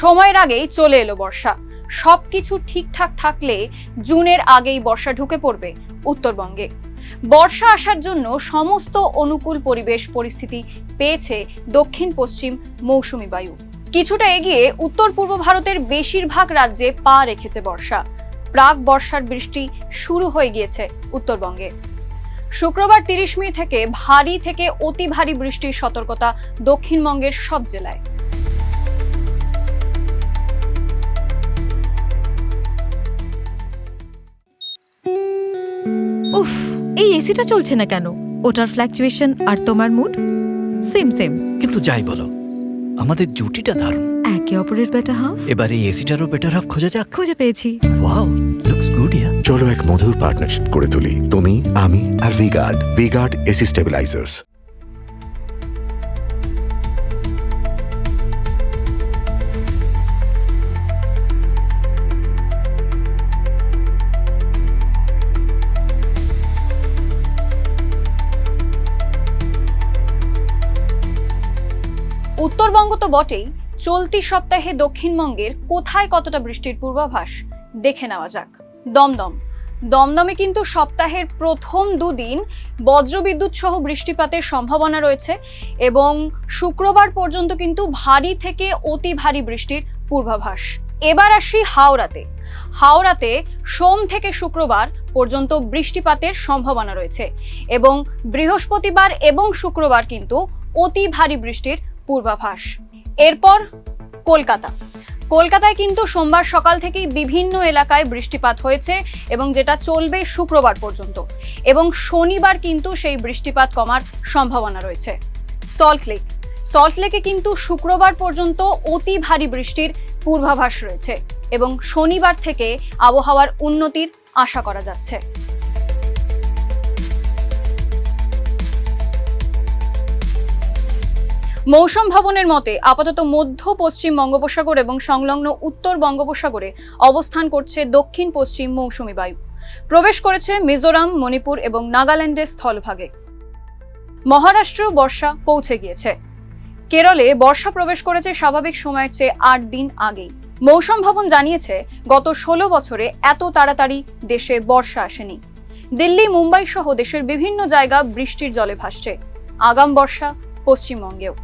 সময়ের আগেই চলে এলো বর্ষা। সবকিছু ঠিকঠাক থাকলে জুনের আগেই বর্ষা ঢুকে পড়বে উত্তরবঙ্গে। বর্ষা আসার জন্য সমস্ত অনুকূল পরিবেশ পরিস্থিতি পেয়েছে দক্ষিণ পশ্চিম মৌসুমী বায়ু। কিছুটা এগিয়ে উত্তর পূর্ব ভারতের বেশিরভাগ রাজ্যে পা রেখেছে বর্ষা। প্রাক বর্ষার বৃষ্টি শুরু হয়ে গিয়েছে উত্তরবঙ্গে। শুক্রবার তিরিশ মে থেকে ভারী থেকে অতি ভারী বৃষ্টির সতর্কতা দক্ষিণবঙ্গের সব জেলায়। উফ এই এসিটা চলছে না কেন? ওটার ফ্ল্যাকচুয়েশন আর তোমার মুড সেম সেম কিন্তু যাই বলো আমাদের জুটিটা দারুণ। একে অপরের বেটার হাফ এবার এই এসিটারও বেটার হাফ খোঁজা যাক। খুঁজে পেয়েছি। ওয়াও লুকস গুড ইয়া চলো এক মধুর পার্টনারশিপ করে তুলি। তুমি আমি আর ভিগার্ড ভিগার্ড এসি স্টেবিলাইজার্স উত্তরবঙ্গ তো বটেই, চলতি সপ্তাহে দক্ষিণবঙ্গের কোথায় কতটা বৃষ্টির পূর্বাভাস দেখে নেওয়া যাক। দমদম, দমদমে কিন্তু সপ্তাহের প্রথম দুদিন বজ্রবিদ্যুৎ সহ বৃষ্টিপাতের সম্ভাবনা রয়েছে এবং শুক্রবার পর্যন্ত কিন্তু ভারী থেকে অতি ভারী বৃষ্টির পূর্বাভাস। এবার আসি হাওড়াতে। হাওড়াতে সোম থেকে শুক্রবার পর্যন্ত বৃষ্টিপাতের সম্ভাবনা রয়েছে এবং বৃহস্পতিবার এবং শুক্রবার কিন্তু অতি ভারী বৃষ্টির পূর্বাভাস। এরপর কলকাতা। কলকাতায় কিন্তু সোমবার সকাল থেকেই বিভিন্ন এলাকায় বৃষ্টিপাত হয়েছে এবং যেটা চলবে শুক্রবার পর্যন্ত। এবং শনিবার কিন্তু সেই বৃষ্টিপাত কমার সম্ভাবনা রয়েছে। সল্টলেক সল্টলেকে কিন্তু শুক্রবার পর্যন্ত অতি ভারী বৃষ্টির পূর্বাভাস রয়েছে এবং শনিবার থেকে আবহাওয়ার উন্নতির আশা করা যাচ্ছে। মৌসুম ভবনের মতে আপাতত মধ্য পশ্চিম বঙ্গোপসাগর এবং সংলগ্ন উত্তর বঙ্গোপসাগরে অবস্থান করছে দক্ষিণ পশ্চিম মৌসুমী বায়ু। প্রবেশ করেছে মিজোরাম, মণিপুর এবং নাগাল্যান্ডের স্থলভাগে। মহারাষ্ট্র বর্ষা পৌঁছে গিয়েছে। কেরলে বর্ষা প্রবেশ করেছে স্বাভাবিক সময়ের চেয়ে আট দিন আগেই। মৌসুম ভবন জানিয়েছে, গত ষোলো বছরে এত তাড়াতাড়ি দেশে বর্ষা আসেনি। দিল্লি, মুম্বাই সহ দেশের বিভিন্ন জায়গা বৃষ্টির জলে ভাসছে। আগাম বর্ষা পশ্চিমবঙ্গেও।